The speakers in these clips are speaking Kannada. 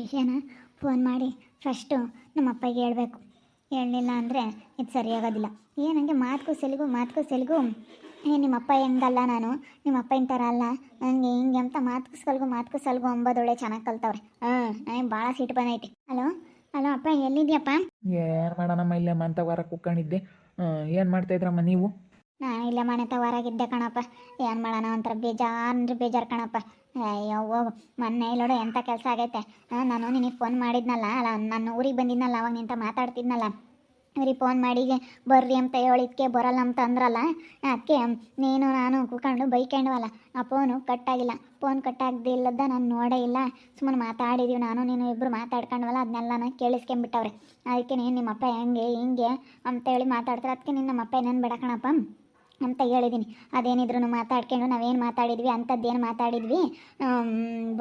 ವಿಷಯನ ಫೋನ್ ಮಾಡಿ ಫಸ್ಟು ನಮ್ಮ ಅಪ್ಪಗೆ ಹೇಳಬೇಕು. ಹೇಳಲಿಲ್ಲ ಅಂದರೆ ಇದು ಸರಿಯಾಗೋದಿಲ್ಲ. ಏನಂಗೆ ಮಾತುಗೂ ಸೆಲುಗು ಮಾತುಗೂ ಸೆಲುಗು. ಏ ನಿಮ್ಮ ಅಪ್ಪ ಹೆಂಗಲ್ಲ ನಾನು? ನಿಮ್ಮ ಇಂಥರ ಥರ ಅಲ್ಲ. ನನಗೆ ಹಿಂಗೆ ಅಂತ ಮಾತು ಸಲ್ಗು ಮಾತು ಸಲ್ಗು ಅಂಬೋದೊಳ್ಳೆ ಚೆನ್ನಾಗಿ ಕಲ್ತವ್ರೆ. ಹಾಂ ನನಗೆ ಭಾಳ ಸಿಟ್ಟು ಬಂದೈತಿ. ಹಲೋ ಹಲೋ, ಅಪ್ಪ ಎಲ್ಲಿದ್ಯಪ್ಪ? ಏನು ಮಾಡೋಣಮ್ಮ, ಇಲ್ಲೇ ಮಂತ ವಾರ ಕುಕ್ಕೊಂಡಿದ್ದೆ ಏನು ಮಾಡ್ತಾಯಿದ್ರಮ್ಮ ನೀವು? ನಾನು ಇಲ್ಲೇ ಮನೆ ಹೊರಗಿದ್ದೆ ಕಣಪ್ಪ. ಏನು ಮಾಡೋಣ ಒಂಥರ ಬೇಜಾರು ಅಂದ್ರೆ ಬೇಜಾರು ಕಣಪ್ಪ. ಅಯ್ಯೋ ಮೊನ್ನೆ ಇಲ್ಲೋಡು ಎಂಥ ಕೆಲಸ ಆಗೈತೆ. ನಾನು ನಿನಗೆ ಫೋನ್ ಮಾಡಿದ್ನಲ್ಲ, ಅಲ್ಲ ನಾನು ಊರಿಗೆ ಬಂದಿದ್ನಲ್ಲ, ಅವಾಗ ನಿಂತ ಮಾತಾಡ್ತಿದ್ನಲ್ಲ. ಅವ್ರಿಗೆ ಫೋನ್ ಮಾಡಿ ಬರ್ರಿ ಅಂತ ಹೇಳಿದ್ಕೆ ಬರಲ್ಲ ಅಂತ ಅಂದ್ರಲ್ಲ ಅದಕ್ಕೆ ನೀನು ನಾನು ಕುಕೊಂಡು ಬೈಕೊಂಡ್ವಲ್ಲ, ಆ ಫೋನು ಕಟ್ಟಾಗಿಲ್ಲ. ಫೋನ್ ಕಟ್ಟಾಗ್ದಿಲ್ಲದ ನಾನು ನೋಡೇ ಇಲ್ಲ. ಸುಮ್ಮನೆ ಮಾತಾಡಿದೀವಿ ನಾನು, ನೀನು ಇಬ್ಬರು ಮಾತಾಡ್ಕೊಂಡ್ವಲ್ಲ ಅದನ್ನೆಲ್ಲ ಕೇಳಿಸ್ಕೊಂಬಿಟ್ಟವ್ರೆ. ಅದಕ್ಕೆ ನೀನು ನಿಮ್ಮ ಅಪ್ಪ ಹೆಂಗೆ, ಹಿಂಗೆ ಅಂತ ಹೇಳಿ ಮಾತಾಡ್ತಾರೆ. ಅದಕ್ಕೆ ನಿನ್ನ ನಮ್ಮಪ್ಪ ಬೇಡ ಕಣಪ್ಪ. ಅಂತ ಹೇಳಿದ್ದೀನಿ ಅದೇನಿದ್ರು ಮಾತಾಡ್ಕೊಂಡು ನಾವೇನು ಮಾತಾಡಿದ್ವಿ ಅಂಥದ್ದೇನು ಮಾತಾಡಿದ್ವಿ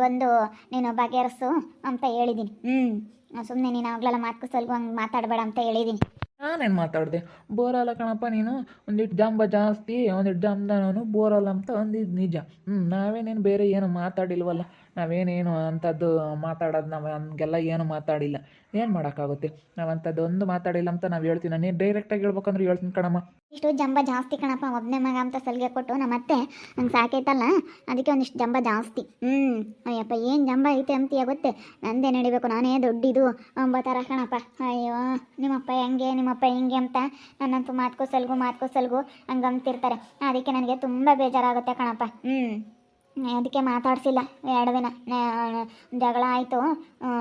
ಬಂದು ನೀನು ಬಗೆಹರಿಸು ಅಂತ ಹೇಳಿದ್ದೀನಿ ಹ್ಞೂ ಸುಮ್ಮನೆ ನೀನು ಅವಾಗಲೆಲ್ಲ ಮಾತು ಸಲ್ಗು ಹಂಗೆ ಮಾತಾಡಬೇಡ ಅಂತ ಹೇಳಿದ್ದೀನಿ ನಾನೇನು ಮಾತಾಡಿದೆ? ಬೋರಲ್ಲ ಕಣಪ್ಪ ನೀನು, ಒಂದಿಷ್ಟು ಜಂಬ ಜಾಸ್ತಿ, ಒಂದಿಷ್ಟು ಜಂಬ ಬೋರಲ್ಲ ಅಂತ ಅಂದಿದ್ದು ನಿಜ. ಹ್ಞೂ ನಾವೇನೇನು ಬೇರೆ ಏನು ಮಾತಾಡಿಲ್ವಲ್ಲ, ನಾವೇನೇನು ಅಂಥದ್ದು ಮಾತಾಡೋದು ನಾವು ಹಂಗೆಲ್ಲ ಏನು ಮಾತಾಡಿಲ್ಲ. ಏನು ಮಾಡೋಕ್ಕಾಗುತ್ತೆ? ನಾವು ಅಂಥದ್ದು ಒಂದು ಮಾತಾಡಿಲ್ಲ ಅಂತ ನಾವು ಹೇಳ್ತೀನಿ ನೀನು ಡೈರೆಕ್ಟಾಗಿ ಹೇಳ್ಬೇಕಂದ್ರೆ ಹೇಳ್ತೀನಿ ಕಣಮ್ಮ. ಇಷ್ಟು ಜಂಬ ಜಾಸ್ತಿ ಕಣಪ್ಪ ಒಬ್ಬನೇ ಮಗ ಅಂತ ಸಲಿಗೆ ಕೊಟ್ಟು ನಮ್ಮ ಅತ್ತೆ ನಂಗೆ ಸಾಕೈತಲ್ಲ ಅದಕ್ಕೆ ಒಂದಿಷ್ಟು ಜಂಬ ಜಾಸ್ತಿ. ಹ್ಞೂ ಅಯ್ಯಪ್ಪ, ಏನು ಜಂಬ ಐತೆ ಅಂತೀಯ ಗೊತ್ತೆ? ನಂದೇ ನಡಿಬೇಕು, ನಾನೇ ದೊಡ್ಡಿದು. ಅಂಬತಾರ ಕಣಪ್ಪ. ಅಯ್ಯೋ, ನಿಮ್ಮಪ್ಪ ಹೆಂಗೆ, ನಿಮ್ಮಪ್ಪ ಹಿಂಗೆ ಅಂತ ನನ್ನಂತೂ ಮಾತ್ಕೋ ಸಲ್ಗು ಮಾತ್ಕೋ ಸಲ್ಗು ಹಂಗಂತಿರ್ತಾರೆ. ಅದಕ್ಕೆ ನನಗೆ ತುಂಬ ಬೇಜಾರಾಗುತ್ತೆ ಕಣಪ್ಪ. ಹ್ಞೂ ಅದಕ್ಕೆ ಮಾತಾಡಿಸಿಲ್ಲ. ಎರಡು ದಿನ. ಜಗಳ ಆಯಿತು.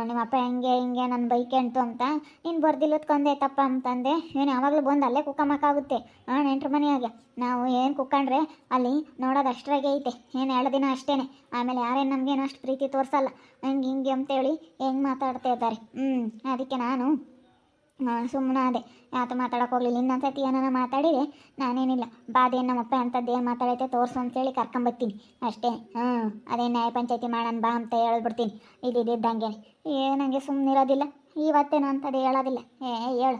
ನಿಮ್ಮಪ್ಪ ಹೆಂಗೆ, ಹಿಂಗೆ, ನನ್ನ ಬೈಕೆಂಟು ಅಂತ. ನೀನು ಕಂದೆ ತಪ್ಪ ಅಂತಂದೆ. ಏನು ಯಾವಾಗಲೂ ಬಂದು ಅಲ್ಲೇ ಕುಕ್ಕಮ್ಮಕ್ಕಾಗುತ್ತೆ. ಹಾಂ ನೆಂಟ್ರ ಮನೆಯಾಗೆ ನಾವು ಏನು ಕುಕ್ಕಂಡ್ರೆ ಅಲ್ಲಿ ನೋಡೋದು ಅಷ್ಟರಾಗೆ ಐತೆ. ಏನು ಎರಡು ದಿನ ಅಷ್ಟೇ ಆಮೇಲೆ ಯಾರೇನು ನಮಗೇನು ಅಷ್ಟು ಪ್ರೀತಿ ತೋರಿಸಲ್ಲ. ಹಂಗೆ ಹಿಂಗೆ ಅಂತೇಳಿ ಹೆಂಗೆ ಮಾತಾಡ್ತಾ ಇದ್ದಾರೆ. ಹ್ಞೂ ಅದಕ್ಕೆ ನಾನು ಸುಮ್ಮನೆ ಅದೇ ಯಾತು ಮಾತಾಡೋಕೆ ಹೋಗ್ಲಿಲ್ಲ. ಇನ್ನೊಂದ್ಸತಿ ಏನಾರ ಮಾತಾಡಿದೆ ನಾನೇನಿಲ್ಲ. ಬಾದೇನು ನಮ್ಮಪ್ಪ ಅಂಥದ್ದು ಏನು ಮಾತಾಡೈತೆ ತೋರಿಸು ಅಂತೇಳಿ ಕರ್ಕೊಂಬರ್ತೀನಿ ಅಷ್ಟೇ. ಹ್ಞೂ. ಅದೇ ನ್ಯಾಯ ಪಂಚಾಯತಿ ಮಾಡೋಣ ಬಾ ಅಂತ ಹೇಳ್ಬಿಡ್ತೀನಿ. ಇದ್ದಿದ್ದಂಗೆ ಏನಂಗೆ ಸುಮ್ಮನಿರೋದಿಲ್ಲ ಇವತ್ತೇನು ಅಂಥದ್ದು ಹೇಳೋದಿಲ್ಲ. ಏ ಹೇಳು.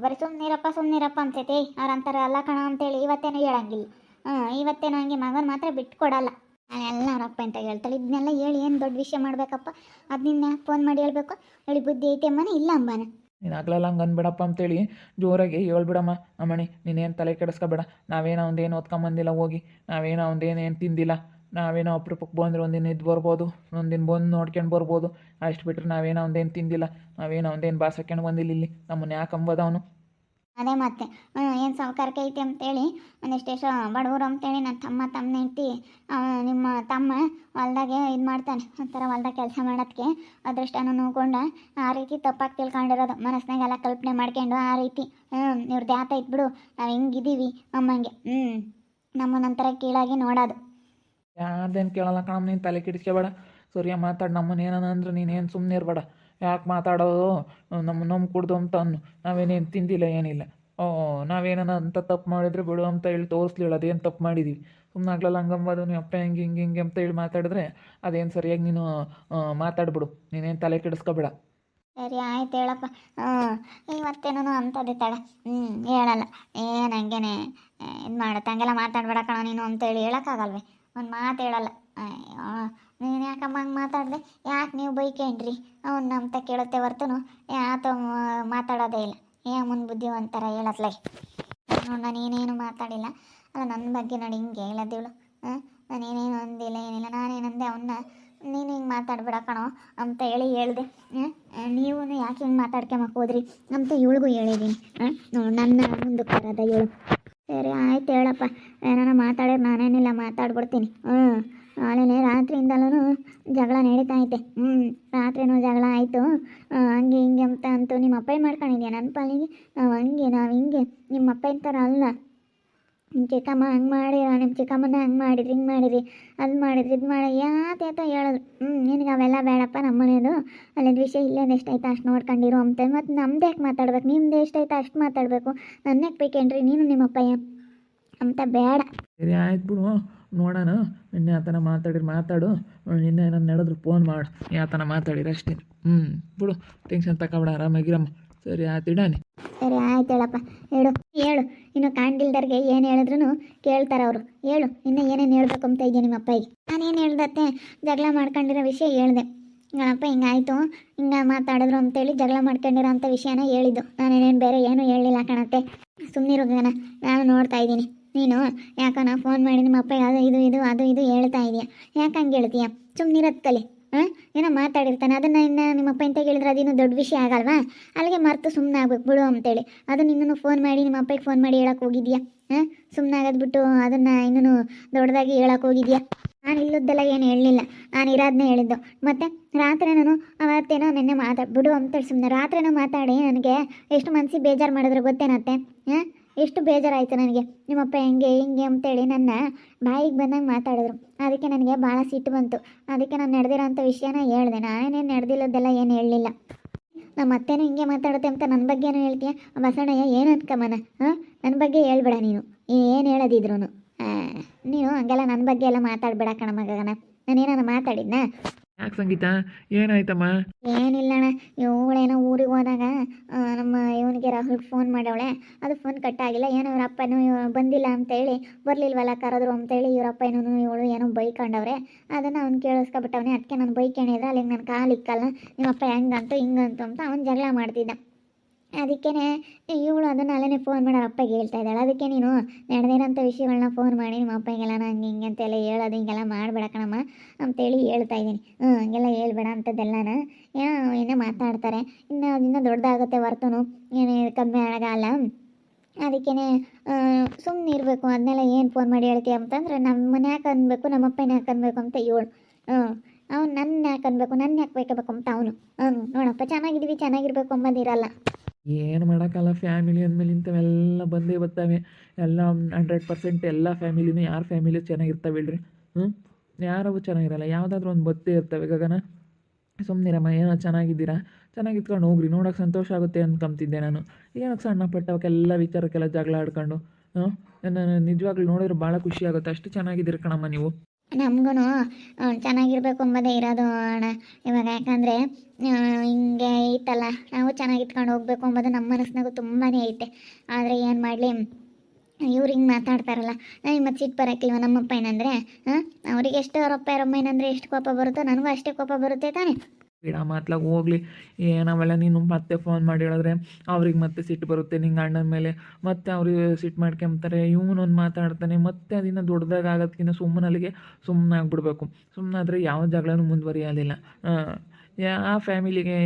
ಬರೀ ಸುಮ್ಮನಿರಪ್ಪ ಸುಮ್ಮನಿರಪ್ಪ ಅನ್ಸೈತಿ. ಅವ್ರು ಅಂತಾರೆ ಅಲ್ಲ ಕಣ ಅಂತೇಳಿ ಇವತ್ತೇನು ಹೇಳಂಗಿಲ್ಲ. ಹ್ಞೂ, ಇವತ್ತೇನು ಹಂಗೆ ಮಗನ ಮಾತ್ರ ಬಿಟ್ಕೊಡಲ್ಲ. ನಾನೆಲ್ಲ ಅವರಪ್ಪ ಅಂತ ಹೇಳ್ತಾಳೆ. ಇದನ್ನೆಲ್ಲ ಹೇಳಿ ಏನು ದೊಡ್ಡ ವಿಷಯ ಮಾಡಬೇಕಪ್ಪ. ಅದನ್ನ ಫೋನ್ ಮಾಡಿ ಹೇಳಬೇಕು. ಹೇಳಿ, ಬುದ್ಧಿ ಐತೆ ಅಮ್ಮನ, ಇಲ್ಲ ಅಂಬಾನ ನೀನು ಆಗ್ಲಲ್ಲ ಹಂಗೆ ಅಂದ್ಬಿಡಪ್ಪ ಅಂತೇಳಿ ಜೋರಾಗಿ ಹೇಳ್ಬಿಡಮ್ಮ ಅಮ್ಮಣಿ, ನೀನೇನು ತಲೆ ಕೆಡಿಸ್ಕೊಬೇಡ. ನಾವೇನು ಒಂದೇನು ಓದ್ಕೊಂಬಂದಿಲ್ಲ, ಹೋಗಿ. ನಾವೇನೋ ಒಂದೇನು ಏನು ತಿಂದಿಲ್ಲ. ನಾವೇನೋ ಅಪರೂಪಕ್ಕೆ ಬಂದ್ರೆ, ಒಂದಿನ ಇದ್ದು ಬರ್ಬೋದು, ಒಂದಿನ ಬಂದು ನೋಡ್ಕೊಂಡು ಬರ್ಬೋದು. ಅಷ್ಟು ಬಿಟ್ಟರೆ ನಾವೇನೋ ಒಂದೇನು ತಿಂದಿಲ್ಲ. ನಾವೇನೋ ಒಂದೇನು ಬಾಸಕ್ಕೊಂಡು ಬಂದಿಲ್ಲ ಇಲ್ಲಿ. ನಮ್ಮನ್ನ ಯಾಕೆ ಅಂಬೋದವನು? ಅದೇ ಮತ್ತೆ. ಏನು ಸಾವುಕಾರಕ್ಕೆ ಐತಿ ಅಂತೇಳಿ ಒಂದಿಷ್ಟು ಎಷ್ಟು ಬಡವರು ಅಂತೇಳಿ ನನ್ನ ತಮ್ಮ ತಮ್ಮನ ಹೆಂಡತಿ ನಿಮ್ಮ ತಮ್ಮ ಹೊಲ್ದಾಗೆ ಇದು ಮಾಡ್ತಾನೆ. ಒಂಥರ ಹೊಲ್ದಾಗ ಕೆಲಸ ಮಾಡೋದಕ್ಕೆ ಅದೃಷ್ಟನೂ ನೋಡ್ಕೊಂಡು ಆ ರೀತಿ ತಪ್ಪಾಗಿ ತಿಳ್ಕೊಂಡಿರೋದು. ಮನಸ್ಸಿನಾಗೆಲ್ಲ ಕಲ್ಪನೆ ಮಾಡ್ಕೊಂಡು ಆ ರೀತಿ. ಹ್ಞೂ ಇವ್ರದ್ದು ಯಾತ ಐತೆ ಬಿಡು ನಾವು ಹಿಂಗಿದ್ದೀವಿ ಅಮ್ಮಂಗೆ. ಹ್ಞೂ ನಮ್ಮ ನಂತರ ಕೀಳಾಗಿ ನೋಡೋದು. ಯಾರ್ದೇನು ಕೇಳಲ್ಲ ಕಣಮ್ಮ ನೀನು ತಲೆ ಕೆಡಿಸ್ಕೋಬೇಡ ಸೂರ್ಯ ಮಾತಾಡಿ ನಮ್ಮನ್ನೇನ ಅಂದ್ರೆ ನೀನೇನು ಸುಮ್ಮನೆ ಇರಬೇಡ ಯಾಕೆ ಮಾತಾಡೋದು? ನಮ್ಮ ನಮ್ಮ ಕುಡ್ದು ಅಂತ ಅನ್ನು. ನಾವೇನೇನು ತಿಂದಿಲ್ಲ, ಏನಿಲ್ಲ. ಓ, ನಾವೇನಾನ ಅಂತ ತಪ್ಪು ಮಾಡಿದ್ರೆ ಬಿಡು ಅಂತ ಹೇಳಿ ತೋರಿಸ್ಲಿಲ್ಲ, ಅದೇನು ತಪ್ಪು ಮಾಡಿದ್ವಿ. ಸುಮ್ಮನೆ ಆಗ್ಲಲ್ಲ ಹಂಗಂಬೋದು, ನೀವು ಅಪ್ಪ ಹಿಂಗೆ ಹಿಂಗೆ ಹಿಂಗೆ ಅಂತ ಹೇಳಿ ಮಾತಾಡಿದ್ರೆ ಅದೇನು ಸರಿಯಾಗಿ ನೀನು ಮಾತಾಡಿ ಮಾತಾಡ್ಬಿಡು. ನೀನೇನು ತಲೆ ಕೆಡಿಸ್ಕೋಬೇಡ. ಸರಿ, ಆಯ್ತು ಹೇಳಪ್ಪ. ಹ್ಞೂ ಇವತ್ತೇನೋ ತಡ. ಹ್ಞೂ ಹೇಳಲ್ಲ. ಏನು ಹಂಗೇನೆ ಇದು ಮಾಡುತ್ತೆ ಹಂಗೆಲ್ಲ ಮಾತಾಡ್ಬೇಡ ಕಣ ನೀನು ಅಂತೇಳಿ ಹೇಳೋಕ್ಕಾಗಲ್ವೇ? ಒಂದು ಮಾತು ಹೇಳಲ್ಲ. ನೀನು ಯಾಕಮ್ಮ ಹಂಗೆ ಮಾತಾಡಿದೆ? ಯಾಕೆ ನೀವು ಬೈಕೇನ್ರಿ? ಅವ್ನು ತ ಕೇಳುತ್ತೆ ಹೊರ್ತನು. ಯಾತ ಮಾತಾಡೋದೇ ಇಲ್ಲ. ಏ ಮುಂದೆ ಬುದ್ಧಿವಂತರ ಹೇಳತ್ಲೈ. ನೋಡ ಏನೇನು ಮಾತಾಡಿಲ್ಲ. ಅಲ್ಲ ನನ್ನ ಬಗ್ಗೆ ನೋಡಿ ಹಿಂಗೆ ಹೇಳದಿವಳು ಹಾಂ? ನಾನೇನೇನು ಅಂದಿಲ್ಲ, ಏನಿಲ್ಲ. ನಾನೇನಂದೆ ಅವನ್ನ ನೀನು ಹಿಂಗೆ ಮಾತಾಡ್ಬೇಡ ಕಣೋ ಅಂತ ಹೇಳಿ ಹೇಳ್ದೆ. ನೀವು ಯಾಕೆ ಹಿಂಗೆ ಮಾತಾಡ್ಕೊಂಬಕ್ಕೆ ಹೋದ್ರಿ ಅಂತ ಇವಳಿಗೂ ಹೇಳಿದ್ದೀನಿ ನನ್ನ ಮುಂದಕ್ಕೆ ಬರೋದ ಇವಳು ಸರಿ, ಆಯ್ತು ಹೇಳಪ್ಪ. ಏನಾರ ಮಾತಾಡೋದು ನಾನೇನಿಲ್ಲ, ಮಾತಾಡ್ಬಿಡ್ತೀನಿ. ಹ್ಞೂ. ನಾಳೆನೇ ರಾತ್ರಿಯಿಂದಲೂ ಜಗಳ ನಡೀತಾ ಐತೆ ಹ್ಞೂ. ರಾತ್ರಿನೂ ಜಗಳ ಆಯಿತು. ಹಂಗೆ ಹಿಂಗೆ ಅಂತ ಅಂತೂ ನಿಮ್ಮ ಅಪ್ಪ ಮಾಡ್ಕೊಂಡಿದ್ಯಾ? ನನ್ನ ಪಾಲಿಗೆ? ನಾವು ಹಂಗೆ, ನಾವು ಹಿಂಗೆ. ನಿಮ್ಮ ಅಪ್ಪ ಥರ ಅಲ್ಲ. ನಿಮ್ಮ ಚಿಕ್ಕಮ್ಮ ಹಂಗೆ ಮಾಡಿರ ನಿಮ್ಮ ಚಿಕ್ಕಮ್ಮನ ಹಂಗೆ ಮಾಡಿದ್ರಿ, ಹಿಂಗೆ ಮಾಡಿದ್ರಿ, ಅದು ಮಾಡಿದ್ರಿ, ಇದು ಮಾಡಿ ಯಾತ ಯಾತ ಹೇಳಿದ್ರು ಹ್ಞೂ ನಿನಗೆ ಅವೆಲ್ಲ ಬೇಡಪ್ಪ ನಮ್ಮ ಮನೆಯದು ಅಲ್ಲಿಂದ ವಿಷಯ ಇಲ್ಲೇನು ಎಷ್ಟೈತೆ ಅಷ್ಟು ನೋಡ್ಕೊಂಡಿರು ಅಂತ. ಮತ್ತು ನಮ್ದು ಯಾಕೆ ಮಾತಾಡ್ಬೇಕು? ನಿಮ್ದು ಎಷ್ಟೈತೆ ಅಷ್ಟು ಮಾತಾಡಬೇಕು? ನನ್ನ ಯಾಕೆ ಬೇಕೇನ್ರಿ ನೀನು ನಿಮ್ಮಪ್ಪಯ್ಯ ಅಂತ ಬೇಡ. ಸರಿ, ಆಯ್ತು ಬಿಡು. ನೋಡೋಣ. ನಿನ್ನೆ ಆತನ ಮಾತಾಡಿರಿ, ಮಾತಾಡು. ನಿನ್ನೆ ನಾನು ನಡೆದ್ರು, ಫೋನ್ ಮಾಡು. ಯಾತನ ಮಾತಾಡಿರಿ ಅಷ್ಟೇ. ಹ್ಞೂ ಬಿಡು. ಟೆನ್ಷನ್ ತಗೊಬೇಡ ಆರಾಮಾಗಿರಮ್ಮ ಸರಿ, ಆಯ್ತು ಇಡಾನೆ ಸರಿ, ಆಯ್ತು ಹೇಳಪ್ಪ. ಹೇಳು ಹೇಳು. ಇನ್ನು ಕಾಣ್ದಿಲ್ದರ್ಗೆ ಏನು ಹೇಳಿದ್ರು ಕೇಳ್ತಾರೆ ಅವರು. ಹೇಳು, ಇನ್ನು ಏನೇನು ಹೇಳ್ಬೇಕು ಅಂತ ಇದೆಯಾ ನಿಮ್ಮ ಅಪ್ಪಗೆ ನಾನೇನು ಹೇಳ್ದತ್ತೆ ಜಗಳ ಮಾಡ್ಕೊಂಡಿರೋ ವಿಷಯ ಹೇಳ್ದೆ. ಅಪ್ಪ ಹಿಂಗಾಯ್ತು, ಹಿಂಗೆ ಮಾತಾಡಿದ್ರು ಅಂತೇಳಿ ಜಗಳ ಮಾಡ್ಕೊಂಡಿರೋ ಅಂತ ವಿಷಯನ ಹೇಳಿದ್ದು. ನಾನೇನೇನು ಬೇರೆ ಏನೂ ಹೇಳಿಲ್ಲ ಕಣತ್ತೆ ಸುಮ್ಮನಿರು ಗಗನ, ನಾನು ನೋಡ್ತಾ ಇದ್ದೀನಿ. ನೀನು ಯಾಕನ ಫೋನ್ ಮಾಡಿ ನಿಮ್ಮ ಅಪ್ಪ ಅದು ಇದು ಇದು, ಅದು, ಇದು ಹೇಳ್ತಾ ಇದೀಯ. ಯಾಕೆ ಹಂಗೆ ಹೇಳ್ತೀಯ? ಸುಮ್ಮನಿರತ್ ಕಲಿ. ಹಾಂ ಏನೋ ಮಾತಾಡಿರ್ತಾನೆ. ಅದನ್ನು ಇನ್ನು ನಿಮ್ಮಪ್ಪ ಅಂತ ಹೇಳಿದ್ರೆ? ಅದೇನು ದೊಡ್ಡ ವಿಷಯ ಆಗಲ್ವಾ? ಅಲ್ಲಿಗೆ ಮರ್ತು ಸುಮ್ಮನೆ ಆಗ್ಬೇಕು ಬಿಡು ಅಂತೇಳಿ. ಅದು ಇನ್ನೂ ಫೋನ್ ಮಾಡಿ, ನಿಮ್ಮ ಅಪ್ಪಗೆ ಫೋನ್ ಮಾಡಿ ಹೇಳಕ್ಕೆ ಹೋಗಿದ್ಯಾ? ಹಾಂ ಸುಮ್ಮನೆ ಆಗೋದು ಬಿಟ್ಟು ಅದನ್ನು ಇನ್ನೂ ದೊಡ್ಡದಾಗಿ ಹೇಳಕ್ಕೆ ಹೋಗಿದ್ಯಾ? ನಾನು ಇಲ್ಲದ್ದೆಲ್ಲ ಏನು ಹೇಳಲಿಲ್ಲ. ನಾನು ಇರೋದನ್ನೇ ಹೇಳಿದ್ದು. ಮತ್ತು ರಾತ್ರಿ ನಾನು ಅವತ್ತೇನೋ ನಿನ್ನೆ ಮಾತಾಡಿ ಬಿಡು ಅಂತೇಳಿ ಸುಮ್ಮನೆ ರಾತ್ರಿನೂ ಮಾತಾಡಿ, ನನಗೆ ಎಷ್ಟು ಮನಸ್ಸಿಗೆ ಬೇಜಾರು ಮಾಡಿದ್ರು ಗೊತ್ತೇನತ್ತೆ? ಹಾಂ ಎಷ್ಟು ಬೇಜಾರಾಯಿತು ನನಗೆ. ನಿಮ್ಮಪ್ಪ ಹೆಂಗೆ, ಹಿಂಗೆ ಅಂತೇಳಿ ನನ್ನ ಬಾಯಿಗೆ ಬಂದಂಗೆ ಮಾತಾಡಿದ್ರು. ಅದಕ್ಕೆ ನನಗೆ ಭಾಳ ಸಿಟ್ಟು ಬಂತು. ಅದಕ್ಕೆ ನಾನು ನಡೆದಿರೋಂಥ ವಿಷಯನ ಹೇಳಿದೆ. ನಾನೇನೇನು ನಡೆದಿಲ್ಲದೆಲ್ಲ ಏನು ಹೇಳಲಿಲ್ಲ. ನಮ್ಮ ಅತ್ತೆನೂ ಹಿಂಗೆ ಮಾತಾಡುತ್ತೆ ಅಂತ ನನ್ನ ಬಗ್ಗೆನೂ ಹೇಳ್ತೀಯ? ಬಸಣ್ಣಯ್ಯ ಏನು ಅನ್ಕಮ್ಮನ? ಹಾಂ? ನನ್ನ ಬಗ್ಗೆ ಹೇಳ್ಬೇಡ ನೀನು. ಏನು ಹೇಳೋದಿದ್ರು ನೀನು ಹಂಗೆಲ್ಲ ನನ್ನ ಬಗ್ಗೆ ಎಲ್ಲ ಮಾತಾಡ್ಬೇಡ ಕಣ ಮಗನ ನಾನೇನಾನ ಮಾತಾಡಿದ್ನಾ? ಯಾಕೆ ಸಂಗೀತ ಏನಾಯ್ತಮ್ಮ? ಏನಿಲ್ಲಣ್ಣ, ಇವಳೇನೋ ಊರಿಗೆ ಹೋದಾಗ ನಮ್ಮ ಇವನಿಗೆ ರಾಹುಲ್ ಫೋನ್ ಮಾಡವಳೆ. ಅದು ಫೋನ್ ಕಟ್ ಆಗಿಲ್ಲ. ಏನೋ ಇವ್ರ ಅಪ್ಪನೂ ಇವ- ಬಂದಿಲ್ಲ ಅಂತೇಳಿ, ಬರಲಿಲ್ವಲ್ಲ ಕರೆದ್ರು ಅಂತೇಳಿ ಇವರಪ್ಪ ಏನೋ ಇವಳು ಏನೋ ಬೈಕೊಂಡವ್ರೆ. ಅದನ್ನು ಅವ್ನು ಕೇಳಿಸ್ಕೊಬಿಟ್ಟವನೆ. ಅದಕ್ಕೆ ನಾನು ಬೈಕೊಂಡಿದ್ರೆ ಅಲ್ಲಿಗೆ ನನ್ನ ಕಾಲು ಇಕ್ಕಲ್ಲ ನಿಮ್ಮಪ್ಪ ಹೆಂಗಂತು ಹಿಂಗಂತು ಅಂತ ಅವ್ನು ಜಗಳ ಮಾಡ್ತಿದ್ದ. ಅದಕ್ಕೇ ಇವಳು ಅದನ್ನು ಅಲ್ಲೇ ಫೋನ್ ಮಾಡಿ ಅಪ್ಪಗೆ ಹೇಳ್ತಾ ಇದ್ದಾಳೆ. ಅದಕ್ಕೆ ನೀನು ನಡೆದಿರೋಂಥ ವಿಷಯಗಳನ್ನ ಫೋನ್ ಮಾಡಿ, ನಿಮ್ಮ ಅಪ್ಪಗೆಲ್ಲ ಹಂಗೆ ಹಿಂಗೆ ಅಂತೆಲ್ಲ ಹೇಳೋದು, ಹಿಂಗೆಲ್ಲ ಮಾಡಬೇಡ ಕಣಮ್ಮ ಅಂತೇಳಿ ಹೇಳ್ತಾ ಇದ್ದೀನಿ. ಹ್ಞೂ ಹಂಗೆಲ್ಲ ಹೇಳ್ಬೇಡ ಅಂಥದ್ದೆಲ್ಲನ. ಏನೋ ಏನೋ ಮಾತಾಡ್ತಾರೆ. ಇನ್ನು ಅದನ್ನ ದೊಡ್ಡದಾಗುತ್ತೆ ಹೊರ್ತನು ಏನು ಕಮ್ಮಿ ಆಗಲ್ಲ. ಅದಕ್ಕೇ ಸುಮ್ಮನೆ ಇರಬೇಕು. ಅದನ್ನೆಲ್ಲ ಏನು ಫೋನ್ ಮಾಡಿ ಹೇಳ್ತೀಯ ಅಂತಂದ್ರೆ ನಮ್ಮ ಯಾಕೆ ಅನ್ಬೇಕು? ನಮ್ಮ ಅಪ್ಪನ ಯಾಕೆ ಅನ್ಬೇಕು? ಅಂತ ಇವಳು ಹ್ಞೂ ಅವ್ನು ನನ್ನ ಯಾಕೆ ಅನ್ಬೇಕು? ನನ್ನ ಯಾಕೆ ಬೇಕಬೇಕು ಅಂತ ಅವನು. ಹ್ಞೂ ನೋಡಪ್ಪ, ಚೆನ್ನಾಗಿದ್ದೀವಿ, ಚೆನ್ನಾಗಿರ್ಬೇಕು, ಅಂಬೋದಿರಲ್ಲ. ಏನು ಮಾಡೋಕ್ಕಲ್ಲ ಫ್ಯಾಮಿಲಿ ಅಂದಮೇಲೆ ಇಂಥವೆಲ್ಲ ಬಂದೇ ಬರ್ತವೆ. ಎಲ್ಲ ಹಂಡ್ರೆಡ್ ಪರ್ಸೆಂಟ್ ಎಲ್ಲ ಫ್ಯಾಮಿಲಿನೂ ಯಾರ ಫ್ಯಾಮಿಲಿ ಚೆನ್ನಾಗಿರ್ತಾವೆ ಹೇಳ್ರಿ ಹ್ಞೂ ಯಾರವು ಚೆನ್ನಾಗಿರಲ್ಲ. ಯಾವುದಾದ್ರೂ ಒಂದು ಬತ್ತೇ ಇರ್ತವೆ ಗಗನ. ಸುಮ್ಮನಿರಮ್ಮ ಏನೋ ಚೆನ್ನಾಗಿದ್ದೀರಾ? ಚೆನ್ನಾಗಿತ್ಕೊಂಡು ಹೋಗ್ರಿ. ನೋಡೋಕೆ ಸಂತೋಷ ಆಗುತ್ತೆ ಅಂದ್ಕೊಂತಿದ್ದೆ ನಾನು. ಏನಕ್ಕೆ ಸಣ್ಣ ಪಟ್ಟವಕ್ಕೆಲ್ಲ ವಿಚಾರಕ್ಕೆಲ್ಲ ಜಗಳ ಆಡ್ಕೊಂಡು ಹಾಂ ನಾನು ನಿಜವಾಗ್ಲೂ ನೋಡಿದ್ರೆ ಭಾಳ ಖುಷಿ ಆಗುತ್ತೆ. ಅಷ್ಟು ಚೆನ್ನಾಗಿದ್ದೀರಿ ಕಣಮ್ಮ ನೀವು. ನಮಗೂ ಚೆನ್ನಾಗಿರ್ಬೇಕು ಅಂಬೋದೇ ಇರೋದು ಅಣ್ಣ. ಇವಾಗ ಯಾಕಂದರೆ ಹಿಂಗೆ ಐತಲ್ಲ, ನಾವು ಚೆನ್ನಾಗಿ ಇಟ್ಕೊಂಡು ಹೋಗ್ಬೇಕು ಅಂಬೋದು ನಮ್ಮ ಮನಸ್ಸಿನಾಗೂ ತುಂಬಾ ಐತೆ. ಆದರೆ ಏನು ಮಾಡಲಿ, ಇವ್ರು ಹಿಂಗೆ ಮಾತಾಡ್ತಾರಲ್ಲ ನನಗೆ ಮತ್ತೆ ಸಿಟ್ಟು ಬರೋಕ್ಕಿಲ್ವ ನಮ್ಮಪ್ಪ ಏನಂದರೆ ಹಾಂ ಅವ್ರಿಗೆ ಎಷ್ಟು ಅವ್ರಪ್ಪ ಏನಂದರೆ ಎಷ್ಟು ಕೋಪ ಬರುತ್ತೋ, ನನಗೂ ಅಷ್ಟೇ ಕೋಪ ಬರುತ್ತೆ ತಾನೇ. ಬಿಡ ಮಾತ್ಲಾಗ ಹೋಗ್ಲಿ. ನಾವೆಲ್ಲ ನೀನು ಮತ್ತೆ ಫೋನ್ ಮಾಡಿ ಹೇಳಿದ್ರೆ ಅವ್ರಿಗೆ ಮತ್ತೆ ಸಿಟ್ಟು ಬರುತ್ತೆ ನಿಂಗೆ ಅಣ್ಣನ ಮೇಲೆ. ಮತ್ತೆ ಅವ್ರಿಗೆ ಸಿಟ್ಟು ಮಾಡ್ಕೊಂತಾರೆ ಇವನೊಂದು ಮಾತಾಡ್ತಾನೆ, ಮತ್ತೆ ಅದನ್ನು ದೊಡ್ಡದಾಗ ಆಗೋದಕ್ಕಿಂತ ಸುಮ್ಮನೆ ಅಲ್ಲಿಗೆ ಸುಮ್ಮನೆ ಆಗ್ಬಿಡ್ಬೇಕು. ಸುಮ್ಮನಾದರೆ ಯಾವ ಜಗಳನೂ ಮುಂದುವರಿಯೋದಿಲ್ಲ ಆ ಫ್ಯಾಮಿಲಿಗೆ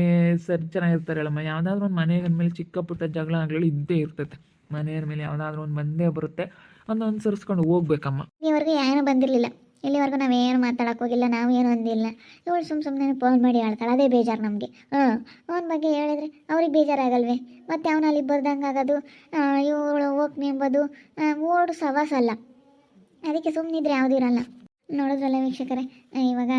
ಸರ್ ಚೆನ್ನಾಗಿರ್ತಾರಲ್ಲಮ್ಮ, ಯಾವುದಾದ್ರೂ ಒಂದು ಮನೆಯ ಮೇಲೆ ಚಿಕ್ಕ ಪುಟ್ಟ ಜಗಳ ಆಗಲಿ ಇದ್ದೇ ಇರ್ತೈತೆ. ಮನೆಯ ಮೇಲೆ ಯಾವುದಾದ್ರೂ ಒಂದು ಬಂದೇ ಬರುತ್ತೆ. ಅದನ್ನ ಅನುಸರಿಸ್ಕೊಂಡು ಹೋಗ್ಬೇಕಮ್ಮ. ಇಲ್ಲಿವರೆಗೂ ಯಾರು ಬಂದಿರಲಿಲ್ಲ. ಇಲ್ಲಿವರೆಗೂ ನಾವೇನು ಮಾತಾಡಕ್ಕೆ ಹೋಗಿಲ್ಲ, ನಾವು ಏನು ಅಂದಿಲ್ಲ. ಇವಳು ಸುಮ್ಮ ಸುಮ್ಮನೆ ಫೋನ್ ಮಾಡಿ ಹೇಳ್ತಾಳೆ, ಅದೇ ಬೇಜಾರು ನಮಗೆ. ಹಾಂ ಅವನ ಬಗ್ಗೆ ಹೇಳಿದ್ರೆ ಅವ್ರಿಗೆ ಬೇಜಾರಾಗಲ್ವೇ? ಮತ್ತು ಅವನಲ್ಲಿ ಅಲ್ಲಿ ಬರ್ದಂಗೆ ಆಗೋದು ಇವಳು ಹೋಗ್ನಿ ಎಂಬುದು ಓಡು ಸವಾಸ ಅಲ್ಲ ಅದಕ್ಕೆ ಸುಮ್ಮನಿದ್ರೆ ಯಾವುದೂ ಇರಲ್ಲ. ನೋಡಿದ್ರಲ್ಲ ವೀಕ್ಷಕರೇ, ಇವಾಗ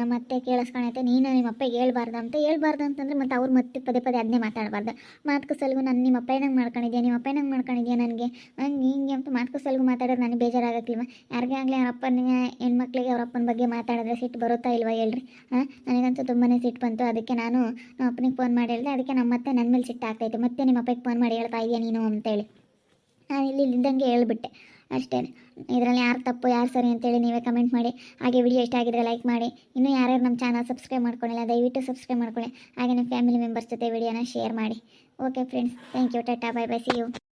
ನಮ್ಮ ಅತ್ತೆ ಕೇಳಿಸ್ಕೊಳತ್ತೆ ನೀನು ನಿಮ್ಮ ಅಪ್ಪಗೆ ಹೇಳ್ಬಾರ್ದು ಅಂತ, ಹೇಳ್ಬಾರ್ದು ಅಂತಂದ್ರೆ ಮತ್ತೆ ಅವ್ರು ಮತ್ತೆ ಪದೇ ಪದೇ ಅದನ್ನೇ ಮಾತಾಡಬಾರ್ದು. ಮಾತುಕು ಸಲಗು ನಾನು ನಿಮ್ಮ ಅಪ್ಪ ಏನಂಗೆ ಮಾಡ್ಕೊಂಡಿದ್ಯಾ, ನಿಮ್ಮ ಅಪ್ಪ ಮಾಡ್ಕೊಂಡಿದ್ಯಾ ನನಗೆ? ಹಂಗೆ ಅಂತ ಮಾತುಕು ಸಲಗು ಮಾತಾಡೋದು ನನಗೆ ಬೇಜಾರಾಗಕ್ಕಿಲ್ವ? ಯಾರಿಗೇ ಆಗಲಿ ಅವ್ರ ಅಪ್ಪನ ಹೆಣ್ಮಕ್ಳಿಗೆ ಅವ್ರ ಅಪ್ಪನ ಬಗ್ಗೆ ಮಾತಾಡಿದ್ರೆ ಸಿಟ್ಟು ಬರುತ್ತಾ ಇಲ್ವಾ ಹೇಳ್ರಿ, ಹಾಂ? ನನಗಂತೂ ತುಂಬಾ ಸಿಟ್ಟು ಬಂತು, ಅದಕ್ಕೆ ನಾನು ನಮ್ಮ ಅಪ್ಪನಿಗೆ ಫೋನ್ ಮಾಡಿ ಹೇಳಿದೆ, ಅದಕ್ಕೆ ನಮ್ಮ ಮತ್ತೆ ನನ್ನ ಮೇಲೆ ಸಿಟ್ಟು ಆಗ್ತೈತೆ ಮತ್ತೆ ನಿಮ್ಮ ಅಪ್ಪಗೆ ಫೋನ್ ಮಾಡಿ ಹೇಳ್ತಾ ಇದೆಯಾ ನೀನು ಅಂತೇಳಿ ನಾನು ಇಲ್ಲಿ ಇದ್ದಂಗೆ ಹೇಳ್ಬಿಟ್ಟೆ. ಅಷ್ಟೇ. ಇದರಲ್ಲಿ ಯಾರು ತಪ್ಪು, ಯಾರು ಸರಿ ಅಂತೇಳಿ ನೀವೇ ಕಮೆಂಟ್ ಮಾಡಿ. ಹಾಗೆ ವಿಡಿಯೋ ಇಷ್ಟ ಆಗಿದ್ರೆ ಲೈಕ್ ಮಾಡಿ. ಇನ್ನೂ ಯಾರ್ಯಾರು ನಮ್ಮ ಚಾನಲ್ ಸಬ್ಸ್ಕ್ರೈಬ್ ಮಾಡ್ಕೊಳ್ಳಿಲ್ಲ ದಯವಿಟ್ಟು ಸಬ್ಸ್ಕ್ರೈಬ್ ಮಾಡ್ಕೊಳ್ಳಿ. ಹಾಗೆ ನಿಮ್ಮ ಫ್ಯಾಮಿಲಿ ಮೆಂಬರ್ಸ್ ಜೊತೆ ವಿಡಿಯೋನ ಶೇರ್ ಮಾಡಿ. Okay friends thank you tata bye bye see you